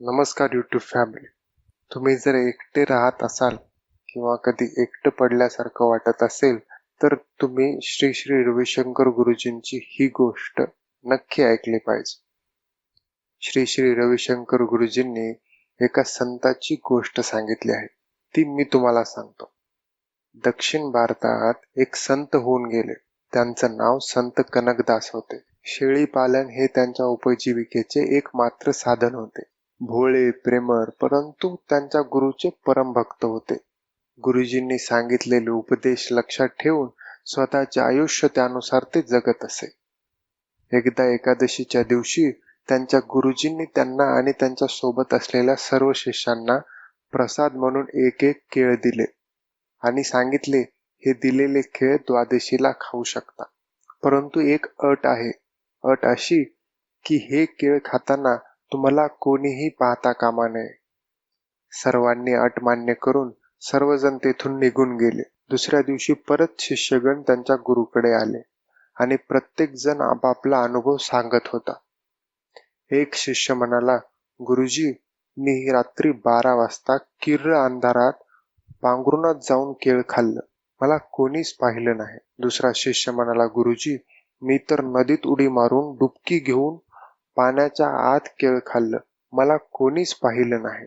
नमस्कार YouTube family तुम्ही जर एकटे राहत असाल किंवा कधी एकटं पडल्यासारखं वाटत असेल तर तुम्ही श्री श्री रविशंकर गुरुजींची ही गोष्ट नक्की ऐकली पाहिजे. श्री श्री रविशंकर गुरुजींनी एका संताची गोष्ट सांगितली आहे. ती मी तुम्हाला सांगतो. दक्षिण भारतात एक संत होऊन गेले. त्यांचं नाव संत कनकदास होते. शेळी पालन हे त्यांच्या उपजीविकेचे एकमात्र साधन होते. भोळे प्रेमर परंतु त्यांच्या गुरुचे परम भक्त होते. गुरुजींनी सांगितलेले उपदेश लक्षात ठेवून स्वतःचे आयुष्य त्यानुसार ते जगत असे. एकदा एकादशीच्या दिवशी त्यांच्या गुरुजींनी त्यांना आणि त्यांच्यासोबत असलेल्या सर्व शिष्यांना प्रसाद म्हणून एक एक केळ दिले आणि सांगितले हे दिलेले खेळ द्वादशीला खाऊ शकता. परंतु एक अट आहे. अट अशी की हे केळ खाताना तुम्हाला कोणीही पाहता कामा नये. सर्वांनी अट मान्य करून सर्वजण तेथून निघून गेले. दुसऱ्या दिवशी परत शिष्यगण त्यांच्या गुरुकडे आले आणि प्रत्येक जण आपापला अनुभव सांगत होता. एक शिष्य म्हणाला गुरुजी मी रात्री बारा वाजता किर्र अंधारात पांघरुणात जाऊन केळ खाल्लं. मला कोणीच पाहिलं नाही. दुसरा शिष्य म्हणाला गुरुजी मी तर नदीत उडी मारून डुबकी घेऊन पाण्याच्या आत केळ खाल्लं. मला कोणीच पाहिलं नाही.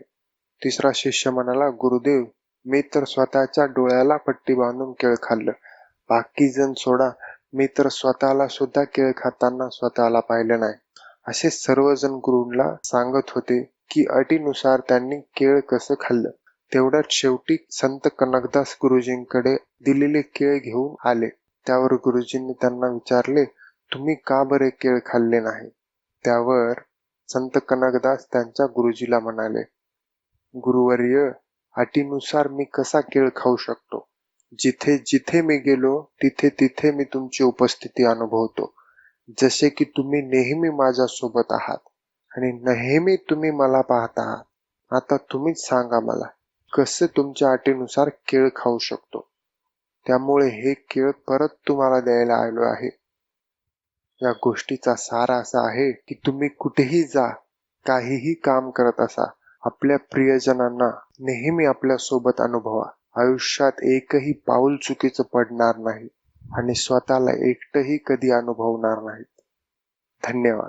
तिसरा शिष्य म्हणाला गुरुदेव मी तर स्वतःच्या डोळ्याला पट्टी बांधून केळ खाल्लं. बाकी जण सोडा मी तर स्वतःला सुद्धा केळ खाताना स्वतःला पाहिलं नाही. असे सर्वजण गुरुला सांगत होते की अटीनुसार त्यांनी केळ कसं खाल्लं. तेवढ्यात शेवटी संत कनकदास गुरुजींकडे दिलेले केळ घेऊन आले. त्यावर गुरुजींनी त्यांना विचारले तुम्ही का बरे केळ खाल्ले नाही? त्यावर संत कनकदास त्यांच्या गुरुजीला म्हणाले गुरुवर्य अटीनुसार मी कसा केळ खाऊ शकतो? जिथे जिथे मी गेलो तिथे तिथे मी तुमची उपस्थिती अनुभवतो. जसे की तुम्ही नेहमी माझ्या सोबत आहात आणि नेहमी तुम्ही मला पाहत आहात. आता तुम्हीच सांगा मला कसे तुमच्या अटीनुसार केळ खाऊ शकतो? त्यामुळे हे केळ परत तुम्हाला द्यायला आलो आहे. या गोष्टीचा सार असा आहे की तुम्ही कुठेही जा काहीही काम करत असा. आपल्या प्रियजनांना नेहमी आपल्यासोबत अनुभवा. आयुष्यात एकही पाऊल चुकीचं पडणार नाही आणि स्वतःला एकटंही कधी अनुभवणार नाहीत. धन्यवाद.